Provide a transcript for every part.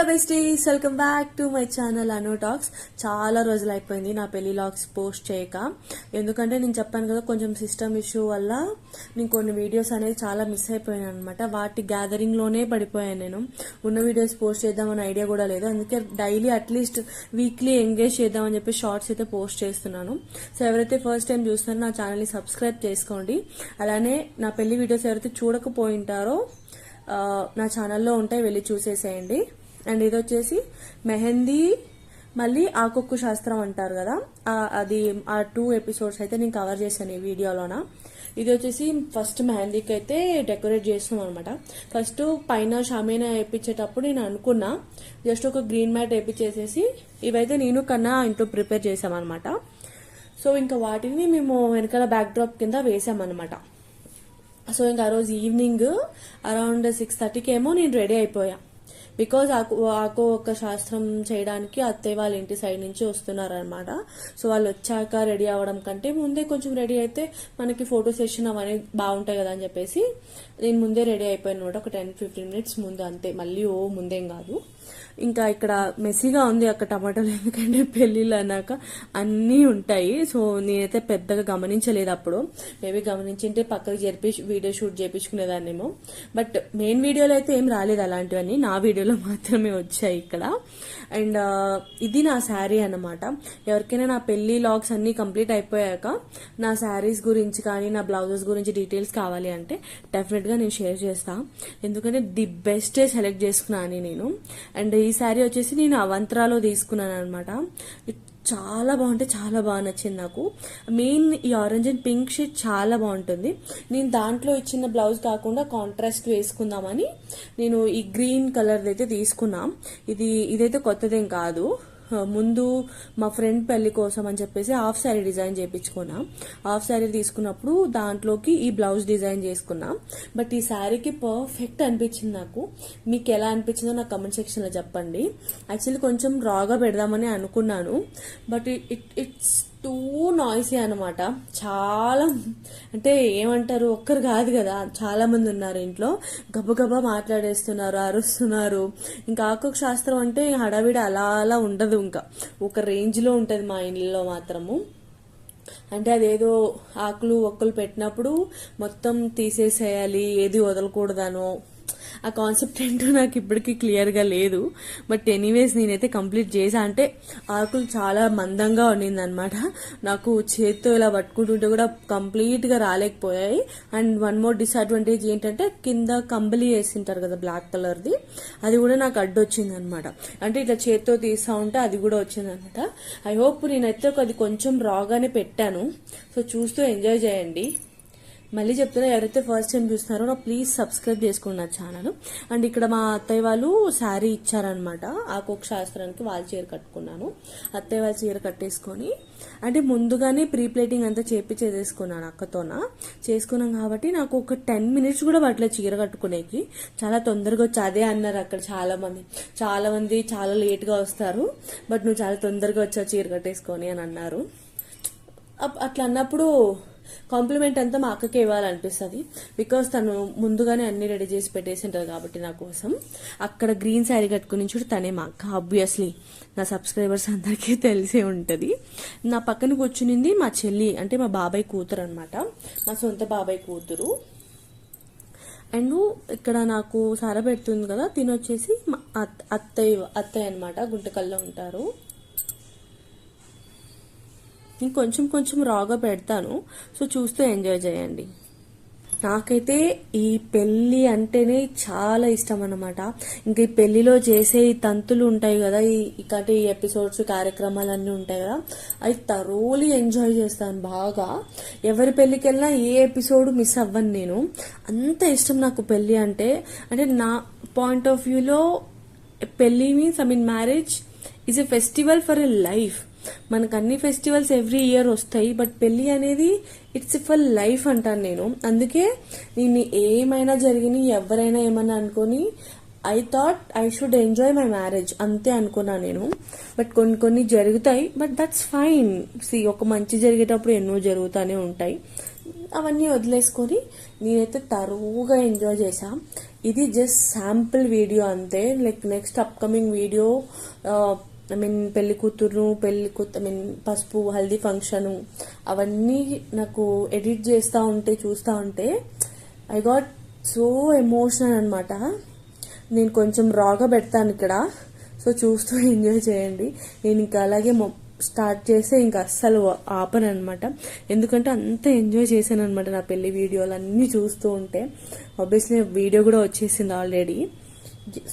Hello besties welcome back to my channel Anu talks. చాలా రోజులు అయిపోయింది నా పెళ్ళి లాగ్స్ పోస్ట్ చేయక. ఎందుకంటే నేను చెప్పాను కదా కొంచెం సిస్టమ్ ఇష్యూ వల్ల నేను కొన్ని వీడియోస్ అనేది చాలా మిస్ అయిపోయాను అనమాట వాటి గ్యాదరింగ్లోనే పడిపోయాను నేను. ఉన్న వీడియోస్ పోస్ట్ చేద్దామని ఐడియా కూడా లేదు. అందుకే డైలీ అట్లీస్ట్ వీక్లీ ఎంగేజ్ చేద్దామని చెప్పి షార్ట్స్ అయితే పోస్ట్ చేస్తున్నాను. సో ఎవరైతే ఫస్ట్ టైం చూస్తున్నారో నా ఛానల్ని సబ్స్క్రైబ్ చేసుకోండి. అలానే నా పెళ్ళి వీడియోస్ ఎవరైతే చూడకపోయింటారో నా ఛానల్లో ఉంటాయి వెళ్ళి చూసేసేయండి. అండ్ ఇది వచ్చేసి మెహందీ మళ్ళీ ఆకొక్కు శాస్త్రం అంటారు కదా. అది ఆ టూ ఎపిసోడ్స్ అయితే నేను కవర్ చేశాను ఈ వీడియోలోన. ఇది వచ్చేసి ఫస్ట్ మెహందీకి అయితే డెకరేట్ చేస్తున్నాం అనమాట ఫస్ట్ పైన షామీనా వేయించేటప్పుడు నేను అనుకున్నా జస్ట్ ఒక గ్రీన్ మ్యాట్ వేయించేసేసి ఇవైతే నేను కన్నా ఇంట్లో ప్రిపేర్ చేసామన్నమాట సో ఇంకా వాటిని మేము వెనకాల బ్యాక్ డ్రాప్ కింద వేసామన్నమాట సో ఇంకా ఆ రోజు ఈవినింగ్ అరౌండ్ సిక్స్ థర్టీకి ఏమో నేను రెడీ అయిపోయా. బికాజ్ ఆకు ఆకు ఒక శాస్త్రం చేయడానికి అత్తయ్య వాళ్ళ ఇంటి సైడ్ నుంచి వస్తున్నారనమాట సో వాళ్ళు వచ్చాక రెడీ అవ్వడం కంటే ముందే కొంచెం రెడీ అయితే మనకి ఫోటో సెషన్ అవన్నీ బాగుంటాయి కదా అని చెప్పేసి నేను ముందే రెడీ అయిపోయాను అనమాట. ఒక టెన్ ఫిఫ్టీన్ మినిట్స్ ముందు అంతే. మళ్ళీ ఓ ముందేం కాదు. ఇంకా ఇక్కడ మెస్సీగా ఉంది అక్కడ టమాటాలు ఎందుకంటే పెళ్ళిళ్ళు అన్నాక అన్నీ ఉంటాయి. సో నేనైతే పెద్దగా గమనించలేదు అప్పుడు. మేబీ గమనించింటే పక్కకి జరిపి వీడియో షూట్ చేయించుకునేదాన్నేమో బట్ మెయిన్ వీడియోలో అయితే ఏం రాలేదు అలాంటివన్నీ. నా వీడియోలో మాత్రమే వచ్చాయి ఇక్కడ. అండ్ ఇది నా శారీ అన్నమాట. ఎవరికైనా నా పెళ్ళి లాగ్స్ అన్ని కంప్లీట్ అయిపోయాక నా శారీస్ గురించి కానీ నా బ్లౌజెస్ గురించి డీటెయిల్స్ కావాలి అంటే డెఫినెట్గా నేను షేర్ చేస్తాను ఎందుకంటే ది బెస్టే సెలెక్ట్ చేసుకున్నాను నేను. అండ్ ఈ ఈ శారీ వచ్చేసి నేను అవంతరాలో తీసుకున్నాను అనమాట చాలా బాగుంటే చాలా బాగా నచ్చింది నాకు. మెయిన్ ఈ ఆరెంజ్ అండ్ పింక్ షేడ్ చాలా బాగుంటుంది. నేను దాంట్లో ఇచ్చిన బ్లౌజ్ కాకుండా కాంట్రాస్ట్ వేసుకుందామని నేను ఈ గ్రీన్ కలర్ది అయితే తీసుకున్నాం. ఇది ఇదైతే కొత్తదేం కాదు. ముందు మా ఫ్రెండ్ పెళ్ళి కోసం అని చెప్పేసి హాఫ్ శారీ డిజైన్ చేయించుకున్నా హాఫ్ శారీ తీసుకున్నప్పుడు దాంట్లోకి ఈ బ్లౌజ్ డిజైన్ చేసుకున్నా. బట్ ఈ శారీకి పర్ఫెక్ట్ అనిపించింది నాకు. మీకు ఎలా అనిపించిందో నాకు కమెంట్ సెక్షన్లో చెప్పండి. యాక్చువల్లీ కొంచెం రాగా పెడదామని అనుకున్నాను. But it it's too noisy అనమాట చాలా అంటే ఏమంటారు ఒక్కరు కాదు కదా చాలా మంది ఉన్నారు ఇంట్లో. గబగబా మాట్లాడేస్తున్నారు అరుస్తున్నారు. ఇంకా ఆకు శాస్త్రం అంటే హడావిడి అలా అలా ఉండదు ఇంకా. ఒక రేంజ్లో ఉంటుంది మా ఇంట్లో మాత్రము. అంటే అదేదో ఆకులు ఒక్కలు పెట్టినప్పుడు మొత్తం తీసేసేయాలి ఏది వదలకూడదనో. ఆ కాన్సెప్ట్ ఏంటో నాకు ఇప్పటికీ క్లియర్గా లేదు. బట్ ఎనీవేస్ నేనైతే కంప్లీట్ చేసా. అంటే ఆకులు చాలా మందంగా ఉండింది అనమాట నాకు చేత్తో ఇలా పట్టుకుంటుంటే కూడా కంప్లీట్గా రాలేకపోయాయి. అండ్ వన్ మోర్ డిసడ్వాంటేజ్ ఏంటంటే కింద కంబలి వేసింటారు కదా బ్లాక్ కలర్ది అది కూడా నాకు అడ్డొచ్చింది అనమాట అంటే ఇట్లా చేత్తో తీస్తా ఉంటే అది కూడా వచ్చింది అనమాట ఐ హోప్ నేనైతే అది కొంచెం రాగానే పెట్టాను. సో చూస్తూ ఎంజాయ్ చేయండి. మళ్ళీ చెప్తున్నా ఎవరైతే ఫస్ట్ టైం చూస్తున్నారో నా ప్లీజ్ సబ్స్క్రైబ్ చేసుకోండి నా ఛానల్ అండ్ ఇక్కడ మా అత్తయ్య వాళ్ళు శారీ ఇచ్చారనమాట ఆ కుక్ శాస్త్రానికి వాళ్ళ చీర కట్టుకున్నాను. అత్తయ్య వాళ్ళ చీర కట్టేసుకొని అంటే ముందుగానే ప్రీ ప్లేటింగ్ అంతా చేపి చేసేసుకున్నాను అక్కతోన. చేసుకున్నాం కాబట్టి నాకు ఒక టెన్ మినిట్స్ కూడా పట్టలేదు చీర కట్టుకునేకి. చాలా తొందరగా వచ్చి అదే అన్నారు అక్కడ చాలా మంది చాలా మంది చాలా లేట్గా వస్తారు బట్ నువ్వు చాలా తొందరగా వచ్చావు చీర కట్టేసుకొని అని అన్నారు. అప్- అట్లా అన్నప్పుడు కాంప్లిమెంట్ అంతా మా అక్కకే ఇవ్వాలనిపిస్తుంది. బికాస్ తను ముందుగానే అన్ని రెడీ చేసి పెట్టేసి ఉంటుంది కాబట్టి నా కోసం. అక్కడ గ్రీన్ శారీ కట్టుకుని చూడు తనే మా అక్క. ఆబ్వియస్లీ నా సబ్స్క్రైబర్స్ అందరికీ తెలిసే ఉంటుంది. నా పక్కన కూర్చునింది మా చెల్లి అంటే మా బాబాయ్ కూతురు అనమాట మా సొంత బాబాయ్ కూతురు. అండ్ ఇక్కడ నాకు సార పెడుతుంది కదా తినొచ్చేసి మా అత్త- అత్తయ్య అత్తయ్య అనమాట గుంటకల్లో ఉంటారు. నేను కొంచెం కొంచెం రాగా పెడతాను. సో చూస్తూ ఎంజాయ్ చేయండి. నాకైతే ఈ పెళ్ళి అంటేనే చాలా ఇష్టం అనమాట ఇంకా ఈ పెళ్ళిలో చేసే ఈ తంతులు ఉంటాయి కదా ఈ అంటే ఈ ఎపిసోడ్స్ కార్యక్రమాలు అన్నీ ఉంటాయి కదా అవి తరోలీ ఎంజాయ్ చేస్తాను బాగా. ఎవరి పెళ్ళికి వెళ్ళినా ఏ ఎపిసోడ్ మిస్ అవ్వను నేను. అంత ఇష్టం నాకు పెళ్ళి అంటే అంటే నా పాయింట్ ఆఫ్ వ్యూలో పెళ్ళి means I mean marriage is a festival for a life మనకు అన్ని ఫెస్టివల్స్ ఎవ్రీ ఇయర్ వస్తాయి బట్ పెళ్ళి అనేది ఇట్స్ ఫర్ లైఫ్ అంటాను నేను. అందుకే నేను ఏమైనా జరిగిన ఎవరైనా ఏమన్నా అనుకొని I thought I should enjoy my marriage అంతే అనుకున్నా నేను. బట్ కొన్ని కొన్ని జరుగుతాయి బట్ దట్స్ ఫైన్ సి ఒక మంచి జరిగేటప్పుడు ఎన్నో జరుగుతూనే ఉంటాయి. అవన్నీ వదిలేసుకొని నేనైతే తరువుగా ఎంజాయ్ చేశా. ఇది జస్ట్ శాంపుల్ వీడియో అంతే. Like next upcoming video I mean పెళ్ళి కూతురు పెళ్ళి ఐ మీన్ పసుపు హల్దీ ఫంక్షన్ అవన్నీ నాకు ఎడిట్ చేస్తూ ఉంటే చూస్తూ ఉంటే ఐ గాట్ సో ఎమోషనల్ అనమాట నేను కొంచెం రాగా పెడతాను ఇక్కడ. సో చూస్తూ ఎంజాయ్ చేయండి. నేను ఇంకా అలాగే మొ- స్టార్ట్ చేస్తే ఇంకా అస్సలు ఆపను అనమాట ఎందుకంటే అంత ఎంజాయ్ చేశాను అనమాట నా పెళ్ళి వీడియోలు అన్నీ చూస్తూ ఉంటే. ఆబ్వియస్లీ వీడియో కూడా వచ్చేసింది ఆల్రెడీ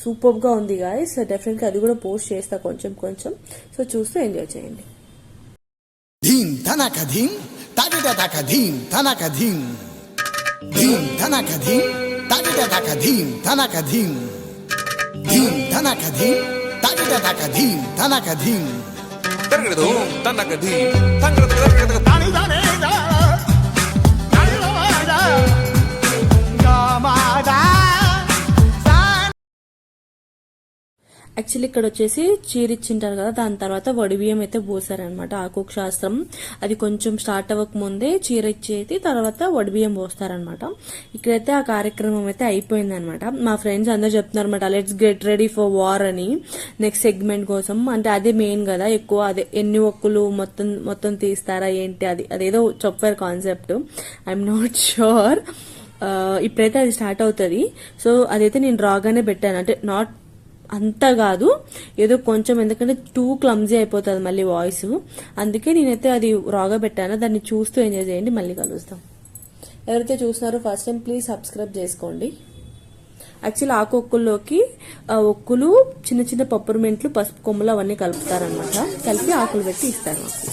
సూపర్గా ఉంది గాయస్ డెఫినెట్గా అది కూడా పోస్ట్ చేస్తా కొంచెం కొంచెం. సో చూస్తూ ఎంజాయ్ చేయండి. ధీం ధనక ధీం తాగిట తక ధీం ధనక ధీం ధీం ధనక ధీం తాగిట తక ధీం ధనక ధీం ధీం ధనక ధీం తాగిట తక ధీం ధనక ధీం తిరగదు తన్నగది తంగడు తిరగదు తాని దానే దా తాని యాక్చువల్లీ ఇక్కడ వచ్చేసి చీరిచ్చింటారు కదా దాని తర్వాత వడిబియ్యం అయితే పోసారనమాట ఆకుక్షాస్త్రం. అది కొంచెం స్టార్ట్ అవ్వక ముందే చీర ఇచ్చేది తర్వాత వడిబియ్యం పోస్తారనమాట ఇక్కడైతే ఆ కార్యక్రమం అయితే అయిపోయిందనమాట మా ఫ్రెండ్స్ అందరూ చెప్తున్నారు అనమాట let's get ready for war అని నెక్స్ట్ సెగ్మెంట్ కోసం. అంటే అదే మెయిన్ కదా ఎక్కువ అదే ఎన్ని ఒక్కులు మొత్తం మొత్తం తీస్తారా ఏంటి అది అదేదో చెప్పారు కాన్సెప్ట్ ఐఎమ్ నాట్ షూర్ ఇప్పుడైతే అది స్టార్ట్ అవుతుంది. సో అదైతే నేను రాగానే పెట్టాను. అంటే నాట్ అంత కాదు. ఏదో కొంచెం ఎందుకంటే టూ క్లమ్జీ అయిపోతుంది మళ్ళీ వాయిస్ అందుకే నేనైతే అది రాగా పెట్టాను దాన్ని చూస్తూ ఎంజాయ్ చేయండి. మళ్ళీ కలుస్తాం ఎవరైతే చూస్తున్నారో ఫస్ట్ టైం ప్లీజ్ సబ్స్క్రైబ్ చేసుకోండి. యాక్చువల్ ఆకు ఒక్కుల్లోకి ఆ ఒక్కులు చిన్న చిన్న పప్పురుమెంట్లు పసుపు కొమ్ములు అవన్నీ కలుపుతారనమాట కలిపి ఆకులు పెట్టి ఇస్తారు మాకు.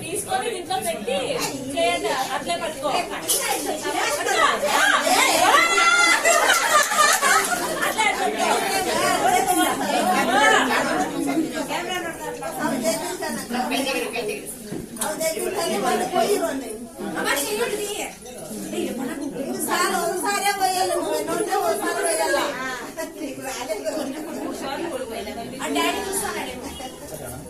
తీసుకొని ఇంట్లో పెట్టి చేయండి అట్లే పట్టుకో సార్ ఒకసారి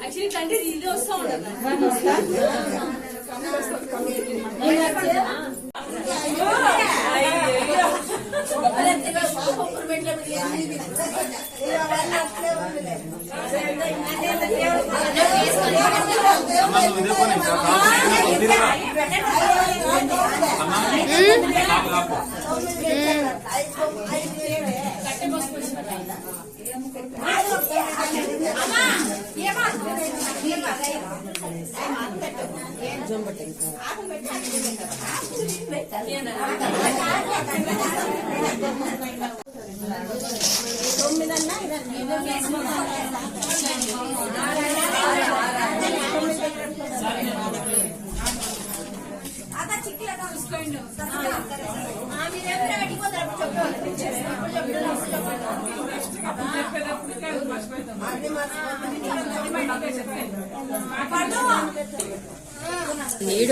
యాక్చువల్లీ తండ్రి ఇది వస్తా ఉండదు అడిగిపోతారు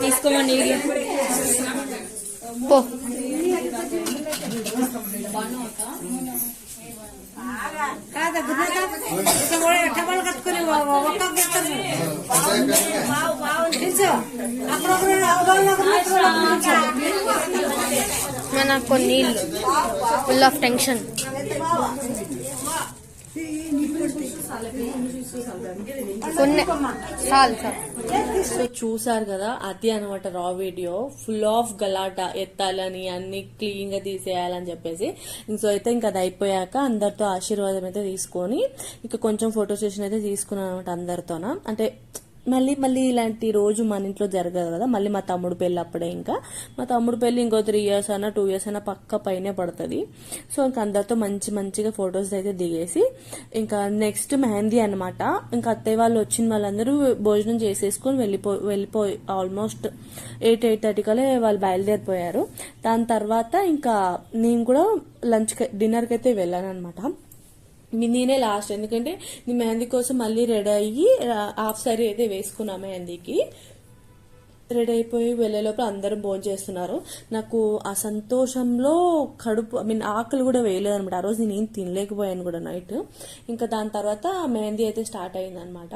తీసుకోమని టవల్ కట్టుకుని ఒక్క మన కొన్ని నీళ్ళు ఫుల్ ఆఫ్ టెన్షన్ కొన్ని చాలు సో చూసారు కదా అది అనమాట రా వీడియో ఫుల్ ఆఫ్ గలాటా ఎత్తాలని అన్ని క్లీన్గా తీసేయాలని చెప్పేసి. సో అయితే ఇంకా అది అయిపోయాక అందరితో ఆశీర్వాదం అయితే తీసుకొని ఇంకా కొంచెం ఫోటో సెషన్ అయితే తీసుకున్నాను అనమాట అందరితోన. అంటే మళ్ళీ మళ్ళీ ఇలాంటి రోజు మన ఇంట్లో జరగదు కదా. మళ్ళీ మా తమ్ముడు పెళ్ళి అప్పుడే ఇంకా. మా తమ్ముడు పెళ్ళి ఇంకో త్రీ ఇయర్స్ అయినా టూ ఇయర్స్ అయినా పక్క పైనే పడుతుంది. సో ఇంకా అందరితో మంచి మంచిగా ఫొటోస్ అయితే దిగేసి ఇంకా నెక్స్ట్ మెహందీ అనమాట ఇంకా అత్తయ్య వాళ్ళు వచ్చిన వాళ్ళందరూ భోజనం చేసేసుకొని వెళ్ళిపో వెళ్ళిపోయి ఆల్మోస్ట్ ఎయిట్ ఎయిట్ థర్టీ కల్లా వాళ్ళు బయలుదేరిపోయారు. దాని తర్వాత ఇంకా నేను కూడా లంచ్ డిన్నర్కి అయితే వెళ్ళాను అనమాట నేనే లాస్ట్ ఎందుకంటే నీ మెహందీ కోసం మళ్ళీ రెడీ అయ్యి హాఫ్ సారీ అయితే వేసుకున్నా మెహందీకి. రెడీ అయిపోయి వెళ్ళే లోపల అందరూ భోజనం చేస్తున్నారు. నాకు ఆ సంతోషంలో కడుపు ఐ మీన్ ఆకలి కూడా వేయలేదు అనమాట ఆ రోజు నేను ఏం తినలేకపోయాను కూడా నైట్. ఇంకా దాని తర్వాత మెహందీ అయితే స్టార్ట్ అయింది అనమాట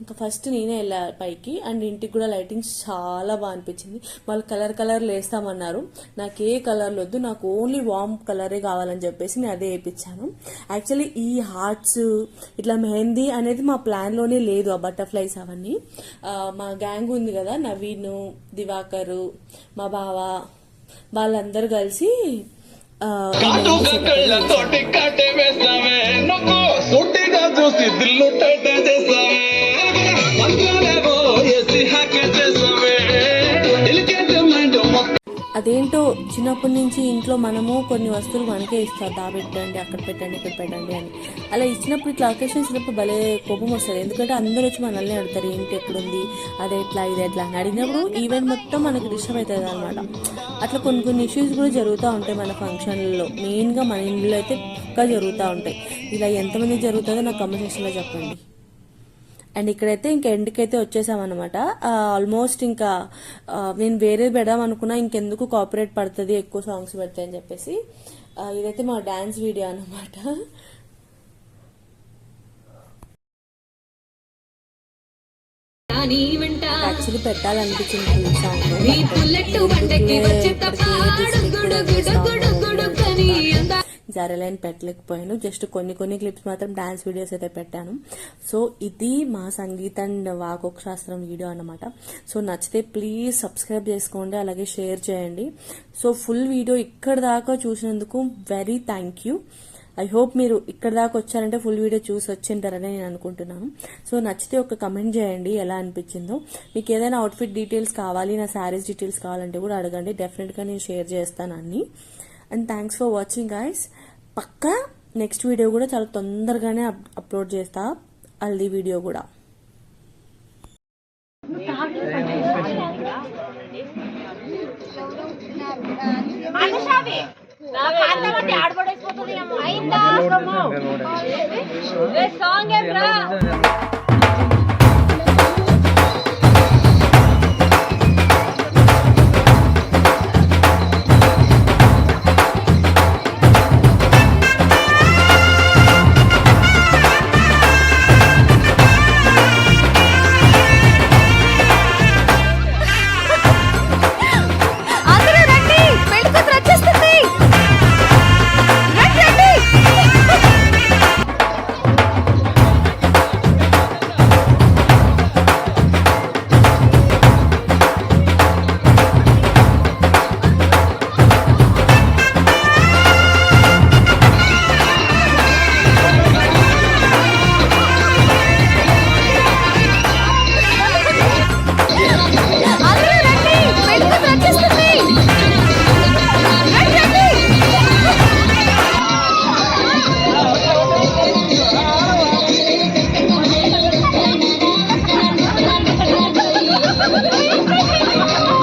ఇంకా ఫస్ట్ నేనే వెళ్ళా పైకి. అండ్ ఇంటికి కూడా లైటింగ్స్ చాలా బాగా అనిపించింది. వాళ్ళు కలర్ కలర్ వేస్తామన్నారు నాకు ఏ కలర్లు వద్దు నాకు ఓన్లీ వామ్ కలరే కావాలని చెప్పేసి నేను అదే వేయించాను. యాక్చువల్లీ ఈ హార్ట్స్ ఇట్లా మెహందీ అనేది మా ప్లాన్లోనే లేదు ఆ బటర్ఫ్లైస్ అవన్నీ. మా గ్యాంగ్ ఉంది కదా నవీన్ దివాకరు మా బావ వాళ్ళందరూ కలిసి ఏంటో చిన్నప్పటి నుంచి ఇంట్లో మనము కొన్ని వస్తువులు మనకే ఇస్తారు. దా పెట్టండి అక్కడ పెట్టండి ఇక్కడ పెట్టండి అని. అలా ఇచ్చినప్పుడు ఇట్లా అకేషన్ ఇచ్చినప్పుడు భలే కోపం వస్తుంది. ఎందుకంటే అందరూ వచ్చి మనల్ని అడుగుతారు ఏంటి ఎక్కడుంది? అది ఎట్లా ఇది ఎట్లా? అని అడిగినప్పుడు ఈవెంట్ మొత్తం మనకు డిస్టర్బ్ అవుతుంది అనమాట అట్లా కొన్ని కొన్ని ఇష్యూస్ కూడా జరుగుతూ ఉంటాయి మన ఫంక్షన్లలో. మెయిన్గా మన ఇంట్లో అయితే పక్కా జరుగుతూ ఉంటాయి. ఇలా ఎంతమంది జరుగుతుందో నాకు కమెంట్ సెక్షన్లో చెప్పండి. అండ్ ఇక్కడైతే ఇంకా ఎండ్కి అయితే వచ్చేసామన్నమాట ఆల్మోస్ట్ ఇంకా నేను వేరే పెడదాం అనుకున్నా ఇంకెందుకు కాపరేట్ పడుతుంది ఎక్కువ సాంగ్స్ పెడతాయి అని చెప్పేసి ఇదైతే మా డాన్స్ వీడియో అన్నమాట యాక్చువల్లీ పెట్టాలనిపించింది ఈ సాంగ్ లైన్ పెట్టలేకపోయాను. జస్ట్ కొన్ని కొన్ని క్లిప్స్ మాత్రం డాన్స్ వీడియోస్ అయితే పెట్టాను. సో ఇది మా సంగీత అండ్ వాకోక్ శాస్త్రం వీడియో అనమాట సో నచ్చితే ప్లీజ్ సబ్స్క్రైబ్ చేసుకోండి అలాగే షేర్ చేయండి. సో ఫుల్ వీడియో ఇక్కడ దాకా చూసినందుకు very thank you. I hope మీరు ఇక్కడ దాకా వచ్చారంటే ఫుల్ వీడియో చూసి వచ్చింటారని నేను అనుకుంటున్నాను. సో నచ్చితే ఒక కమెంట్ చేయండి ఎలా అనిపించిందో. మీకు ఏదైనా అవుట్ఫిట్ డీటెయిల్స్ కావాలి నా శారీస్ డీటెయిల్స్ కావాలంటే కూడా అడగండి. డెఫినెట్గా నేను షేర్ చేస్తాను అన్ని. And thanks for watching guys Pakka next video కూడా చాలా తొందరగానే అప్ అప్లోడ్ చేస్తా హల్దీ వీడియో కూడా సాంగ్ ఏం రా